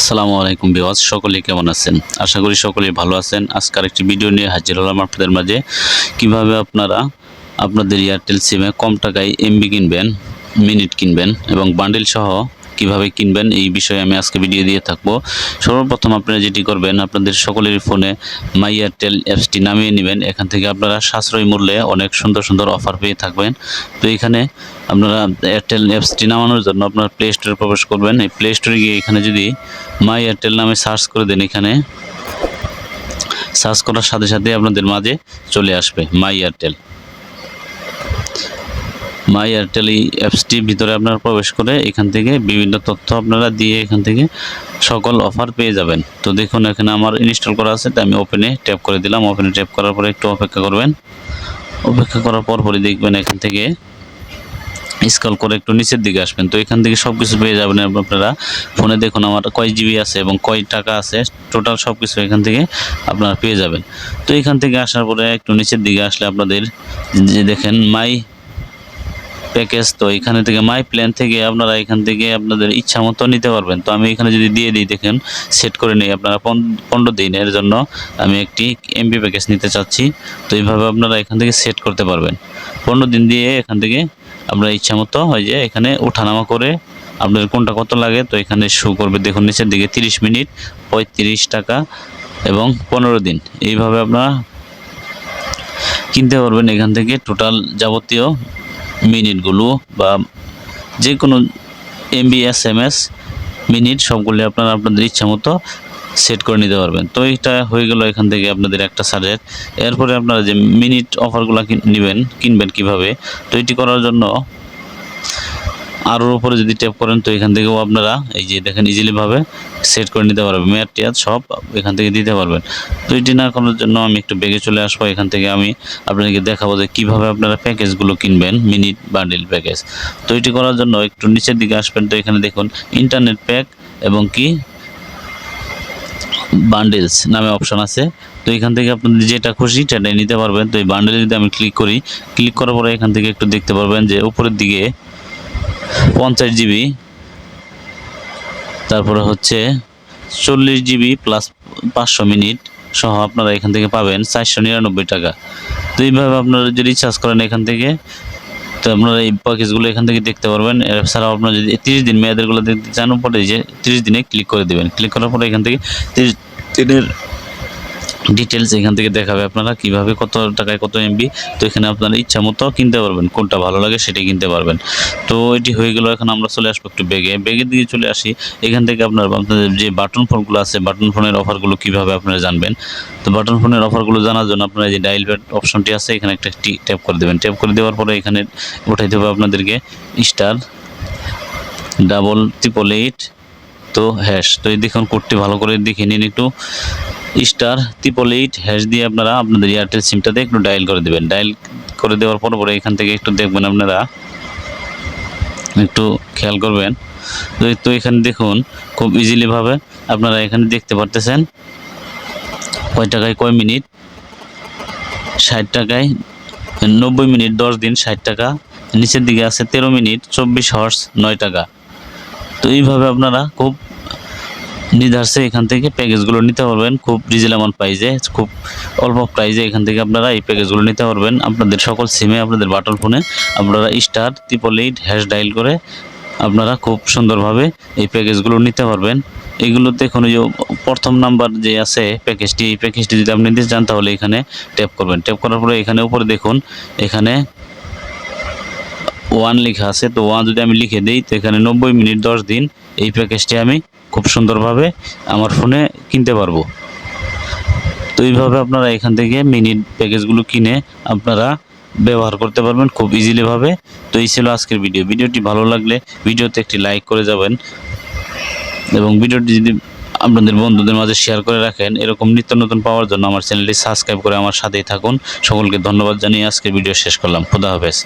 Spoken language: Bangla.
আসসালামু আলাইকুম বিওয়াজ সকলে কেমন আছেন? আশা করি সকলেই ভালো আছেন। আজকের একটি ভিডিও নিয়ে হাজির হলাম আপনাদের মাঝে। কীভাবে আপনারা আপনাদের এয়ারটেল সিমে কম টাকায় এমবি কিনবেন মিনিট কিনবেন এবং বান্ডেল সহ কীভাবে কিনবেন, এই বিষয়ে আমি আজকে ভিডিও দিয়ে থাকব। সর্বপ্রথম আপনারা যেটি করবেন, আপনাদের সকলের ফোনে মাই এয়ারটেল অ্যাপসটি নামিয়ে নেবেন। এখান থেকে আপনারা সাশ্রয়ী মূল্যে অনেক সুন্দর সুন্দর অফার পেয়ে থাকবেন। তো এখানে আপনারা এয়ারটেল অ্যাপসটি নামানোর জন্য আপনারা প্লে স্টোরে প্রবেশ করবেন। এই প্লে স্টোরে গিয়ে এখানে যদি মাই এয়ারটেল নামে সার্চ করে দেন, এখানে সার্চ করার সাথে সাথে আপনাদের মাঝে চলে আসবে মাই এয়ারটেল। মাই এয়ারটেল এই অ্যাপসটির ভিতরে আপনারা প্রবেশ করে এখান থেকে বিভিন্ন তথ্য আপনারা দিয়ে এখান থেকে সকল অফার পেয়ে যাবেন। তো দেখুন, এখানে আমার ইনস্টল করা আছে, তাই আমি ওপেনে ট্যাপ করে দিলাম। ওপেনে ট্যাপ করার পরে একটু অপেক্ষা করবেন। অপেক্ষা করার পর পরে দেখবেন এখান থেকে স্কল করে একটু নিচের দিকে আসবেন। তো এখান থেকে সব কিছু পেয়ে যাবেন আপনারা। ফোনে দেখুন, আমার কয় জিবি আছে এবং কয় টাকা আছে টোটাল সব কিছু এখান থেকে আপনারা পেয়ে যাবেন। তো এখান থেকে আসার পরে একটু নিচের দিকে আসলে আপনাদের যে দেখেন, মাই প্যাকেজ তো এখানে থেকে মাই প্ল্যান থেকে আপনারা এখান থেকে আপনাদের ইচ্ছা মতো নিতে পারবেন। তো আমি এখানে যদি দিয়ে দিই, দেখেন সেট করে নিই। আপনারা পন- পনেরো দিনের জন্য আমি একটি এমবি প্যাকেজ নিতে চাচ্ছি। তো এইভাবে আপনারা এখান থেকে সেট করতে পারবেন। পনেরো দিন দিয়ে এখান থেকে আপনার ইচ্ছা মতো হয় যে এখানে ওঠানামা করে আপনাদের কোনটা কত লাগে, তো এখানে শো করবে। দেখুন, নিচের দিকে তিরিশ মিনিট, পঁয়ত্রিশ টাকা এবং পনেরো দিন। এইভাবে আপনারা কিনতে পারবেন এখান থেকে টোটাল যাবতীয় মিনিটগুলো বা যে কোনো MB S M S minute সবগুলি আপনারা আপনাদের ইচ্ছা মতো সেট করে নিতে পারবেন। তো এটা হয়ে গেল এখান থেকে আপনাদের একটা সাজের। এরপরে আপনারা যে মিনিট অফারগুলো নেবেন, কিনবেন কীভাবে, তো এটি করার জন্য আরোর উপরে যদি ট্যাপ করেন, তো এখান থেকেও আপনারা এই যে দেখেন ইজিলিভাবে সেট করে নিতে পারবেন। মেয়াদ টেয়াদ সব এখান থেকে দিতে পারবেন। তো এটি না করার জন্য আমি একটু বেগে চলে আসব। এখান থেকে আমি আপনাদেরকে দেখাবো যে কীভাবে আপনারা প্যাকেজগুলো কিনবেন মিনিট বান্ডিল প্যাকেজ তো এটি করার জন্য একটু নিচের দিকে আসবেন। তো এখানে দেখুন ইন্টারনেট প্যাক এবং কি? বান্ডেলস নামে অপশান আছে। তো এখান থেকে আপনাদের যেটা খুশি সেটাই নিতে পারবেন। তো এই বান্ডেলে যদি আমি ক্লিক করি ক্লিক করার পরে এখান থেকে একটু দেখতে পারবেন যে উপরের দিকে পঞ্চাশ জিবি। তারপরে হচ্ছে চল্লিশ জিবি প্লাস পাঁচশো মিনিট সহ আপনারা এখান থেকে পাবেন চারশো নিরানব্বই টাকা। তো এইভাবে আপনারা যদি রিচার্জ করেন এখান থেকে, তো আপনারা এই প্যাকেজগুলো এখান থেকে দেখতে পারবেন। এছাড়াও আপনারা যদি তিরিশ দিন মেয়াদেরগুলো দেখতে চান পরে যে তিরিশ দিনে ক্লিক করে দেবেন। ক্লিক করার পরে এখান থেকে তিরিশ দিনের ডিটেলস এখান থেকে দেখাবে আপনারা কীভাবে কত টাকায় কত এমবি তো এখানে আপনারা ইচ্ছা মতো কিনতে পারবেন, কোনটা ভালো লাগে সেটাই কিনতে পারবেন। তো এটি হয়ে গেল, এখন আমরা চলে আসব একটু বেগে বেগের দিকে চলে আসি। এখান থেকে আপনার, আপনাদের যে বাটন ফোনগুলো আছে বাটন ফোনের অফারগুলো কীভাবে আপনারা জানবেন? তো বাটন ফোনের অফারগুলো জানার জন্য আপনারা যে ডাইল প্যাড অপশনটি আছে, এখানে একটা ট্যাপ করে দেবেন। ট্যাপ করে দেওয়ার পরে এখানে উঠাইতে হবে আপনাদেরকে স্টার ডাবল ট্রিপল এইট তো হ্যাশ তো এই দেখুন কোডটি ভালো করে দেখে নিন একটু। স্টার ট্রিপল এইট হ্যাশ দিয়ে আপনারা আপনাদের এয়ারটেল সিমটাতে একটু ডায়াল করে দেবেন। ডায়াল করে দেওয়ার পর পরে এখান থেকে একটু দেখবেন আপনারা। একটু খেয়াল করবেন। তো এখানে দেখুন, খুব ইজিলিভাবে আপনারা এখানে দেখতে পারতেছেন। কয় টাকায় কয় মিনিট? ষাট টাকায় নব্বই মিনিট, দশ দিন ষাট টাকা। নিচের দিকে আছে তেরো মিনিট, চব্বিশ হর্স নয় টাকা। তো এইভাবে আপনারা খুব নির্ধারসে এখান থেকে প্যাকেজগুলো নিতে পারবেন। খুব রিজনেবল প্রাইজে খুব অল্প প্রাইজে এখান থেকে আপনারা এই প্যাকেজগুলো নিতে পারবেন। আপনাদের সকল সিমে আপনাদের বাটন ফোনে আপনারা স্টার ট্রিপল এইট হ্যাশ ডাইল করে আপনারা খুব সুন্দরভাবে এই প্যাকেজগুলো নিতে পারবেন। এগুলো দেখুন ওই যে প্রথম নাম্বার যে আছে প্যাকেজটি, এই প্যাকেজটি যদি আপনি নিতে চান তাহলে এখানে ট্যাপ করবেন। ট্যাপ করার পরে এখানে উপরে দেখুন, এখানে ওয়ান লেখা আছে, তো ওয়ান যদি আমি লিখে দিই, তো এখানে নব্বই মিনিট দশ দিন এই প্যাকেজটি আমি খুব সুন্দরভাবে আমার ফোনে কিনতে পারব। তো এইভাবে আপনারা এখান থেকে মিনিট প্যাকেজগুলো কিনে আপনারা ব্যবহার করতে পারবেন খুব ইজিলিভাবে। তো এই ছিল আজকের ভিডিও। ভিডিওটি ভালো লাগলে ভিডিওতে একটি লাইক করে যাবেন এবং ভিডিওটি যদি আপনাদের বন্ধুদের মাঝে শেয়ার করে রাখেন, এরকম নিত্য নতুন পাওয়ার জন্য আমার চ্যানেলটি সাবস্ক্রাইব করে আমার সাথেই থাকুন। সকলকে ধন্যবাদ জানিয়ে আজকের ভিডিও শেষ করলাম। খুদা হাফেজ।